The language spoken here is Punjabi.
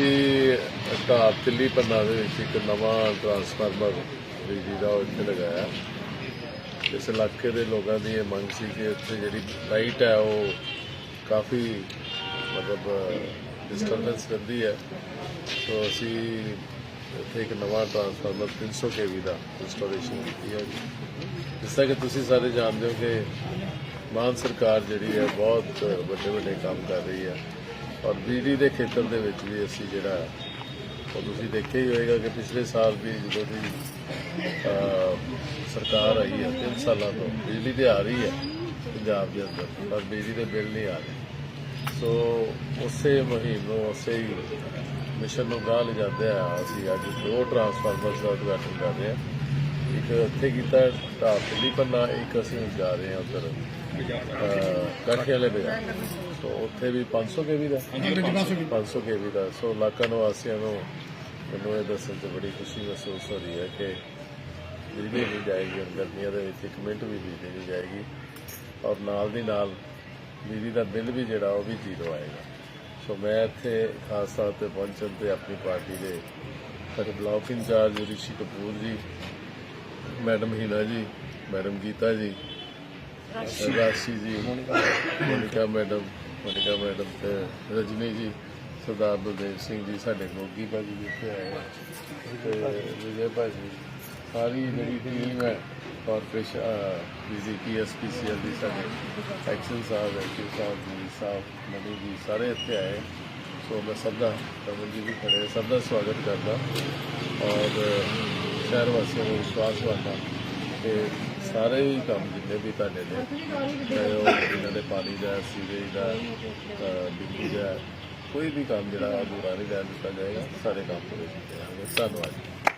ਅਸੀਂ ਢਾਬ ਦਿੱਲੀ ਪੰਨਾ ਦੇ ਵਿੱਚ ਇੱਕ ਨਵਾਂ ਟਰਾਂਸਫਾਰਮਰ ਬਿਜਲੀ ਦਾ ਉਹ ਇੱਥੇ ਲਗਾਇਆ। ਇਸ ਇਲਾਕੇ ਦੇ ਲੋਕਾਂ ਦੀ ਇਹ ਮੰਗ ਸੀ ਕਿ ਇੱਥੇ ਜਿਹੜੀ ਲਾਈਟ ਹੈ ਉਹ ਕਾਫੀ ਮਤਲਬ ਡਿਸਟਰਬੈਂਸ ਰਹਿੰਦੀ ਹੈ। ਸੋ ਅਸੀਂ ਇੱਥੇ ਇੱਕ ਨਵਾਂ ਟਰਾਂਸਫਾਰਮਰ 300 kV ਦਾ ਇੰਸਟਾਲੇਸ਼ਨ ਕੀਤੀ ਹੈ ਜਿਸ ਤਰ੍ਹਾਂ ਕਿ ਤੁਸੀਂ ਸਾਰੇ ਜਾਣਦੇ ਹੋ ਕਿ ਮਾਨ ਸਰਕਾਰ ਜਿਹੜੀ ਹੈ ਬਹੁਤ ਵੱਡੇ ਵੱਡੇ ਕੰਮ ਕਰ ਰਹੀ ਹੈ। ਔਰ ਬਿਜਲੀ ਦੇ ਖੇਤਰ ਦੇ ਵਿੱਚ ਵੀ ਅਸੀਂ ਜਿਹੜਾ ਉਹ ਤੁਸੀਂ ਦੇਖਿਆ ਹੀ ਹੋਵੇਗਾ ਕਿ ਪਿਛਲੇ ਸਾਲ ਵੀ ਜਦੋਂ ਦੀ ਸਰਕਾਰ ਆਈ ਹੈ 3 ਸਾਲਾਂ ਤੋਂ ਬਿਜਲੀ ਤੇ ਆ ਰਹੀ ਹੈ ਪੰਜਾਬ ਦੇ ਅੰਦਰ, ਪਰ ਬਿਜਲੀ ਦੇ ਬਿੱਲ ਨਹੀਂ ਆ ਰਹੇ। ਸੋ ਉਸੇ ਮੁਹਿੰਮ ਨੂੰ, ਉਸੇ ਹੀ ਮਿਸ਼ਨ ਨੂੰ ਗਾਹ ਲਿਜਾਂਦੇ ਆ ਅਸੀਂ ਅੱਜ ਦੋ ਟਰਾਂਸਫਾਰਮਰਸ ਦਾ ਉਦਘਾਟਨ ਕਰ ਰਹੇ ਹਾਂ। ਇੱਕ ਇੱਥੇ ਕੀਤਾ ਢਾਬ ਦਿੱਲੀ ਪੰਨਾ ਇੱਕ ਅਸੀਂ ਜਾ ਰਹੇ ਹਾਂ ਉਧਰ ਕਾਠੇ ਵਾਲੇ ਦੇ ਸੋ ਉੱਥੇ ਵੀ 500 ਕੇਵੀ ਦਾ। 500 ਕੇਵੀ। ਦਾ। ਸੋ ਇਲਾਕਾ ਨਿਵਾਸੀਆਂ ਨੂੰ ਮੈਨੂੰ ਇਹ ਦੱਸਣ 'ਚ ਬੜੀ ਖੁਸ਼ੀ ਮਹਿਸੂਸ ਹੋ ਰਹੀ ਹੈ ਕਿ ਬਿਜਲੀ ਨਹੀਂ ਜਾਏਗੀ ਗਰਮੀਆਂ ਦੇ ਵਿੱਚ ਇੱਕ ਮਿੰਟ ਵੀ ਬਿਜਲੀ ਨਹੀਂ ਜਾਏਗੀ। ਔਰ ਨਾਲ ਦੀ ਨਾਲ ਬਿਜਲੀ ਦਾ ਬਿੱਲ ਵੀ ਜਿਹੜਾ ਉਹ ਵੀ ਜ਼ੀਰੋ ਆਏਗਾ। ਸੋ ਮੈਂ ਇੱਥੇ ਖਾਸ ਤੌਰ ਤੇ ਪਹੁੰਚਣ ਤੇ ਆਪਣੀ ਪਾਰਟੀ ਦੇ ਸਾਡੇ block incharge Rishi Kapoor ji madam Heena ਜੀ ਮੈਡਮ ਗੀਤਾ ਜੀ ਰਾਸ਼ੀ। ਜੀ ਮੋਨਿਕਾ। ਮੈਡਮ ਮੋਨਿਕਾ ਮੈਡਮ ਤੇ ਰਜਨੀ ਜੀ ਸਰਦਾਰ ਬਲਦੇਵ ਸਿੰਘ ਜੀ ਸਾਡੇ ਮੋਗੀ ਭਾਜੀ ਵੀ ਇੱਥੇ ਆਏ। ਤੇ ਵਿਜੇ ਭਾਜੀ ਸਾਰੀ ਜਿਹੜੀ ਟੀਮ ਹੈ ਕਾਰਪੋਰੇਸ਼ਨ ਬੀਜੇਪੀ ਐਸਪੀਸੀਐਲ ਦੀ ਸਾਡੇ ਐਕਸ਼ਨ ਸਾਹਿਬ ਐਕਸ਼ਨ ਸਾਹਿਬ ਜੀ ਸਾਹਿਬ ਮਨੀ ਜੀ ਸਾਰੇ ਇੱਥੇ ਆਏ। ਸੋ ਮੈਂ ਸਭ ਦਾ ਕਮਲ ਜੀ ਵੀ ਖੜੇ ਸਭ ਦਾ ਸਵਾਗਤ ਕਰਦਾ। ਔਰ ਸ਼ਹਿਰ ਵਾਸੀਆਂ ਨੂੰ ਵਿਸ਼ਵਾਸ ਦਿਵਾਉਂਦਾ ਕਿ ਸਾਰੇ ਹੀ ਕੰਮ ਜਿੰਨੇ ਵੀ ਤੁਹਾਡੇ ਨੇ, ਚਾਹੇ ਉਹ ਇਹਨਾਂ ਦੇ ਪਾਣੀ ਦਾ ਸੀਵੇਜ ਦਾ ਬਿਜਲੀ ਦਾ, ਕੋਈ ਵੀ ਕੰਮ ਜਿਹੜਾ ਅਧੂਰਾ ਨਹੀਂ ਰਹਿਣ ਦਿੱਤਾ ਜਾਏਗਾ, ਸਾਰੇ ਕੰਮ ਪੂਰੇ ਕੀਤੇ ਜਾਣਗੇ। ਧੰਨਵਾਦ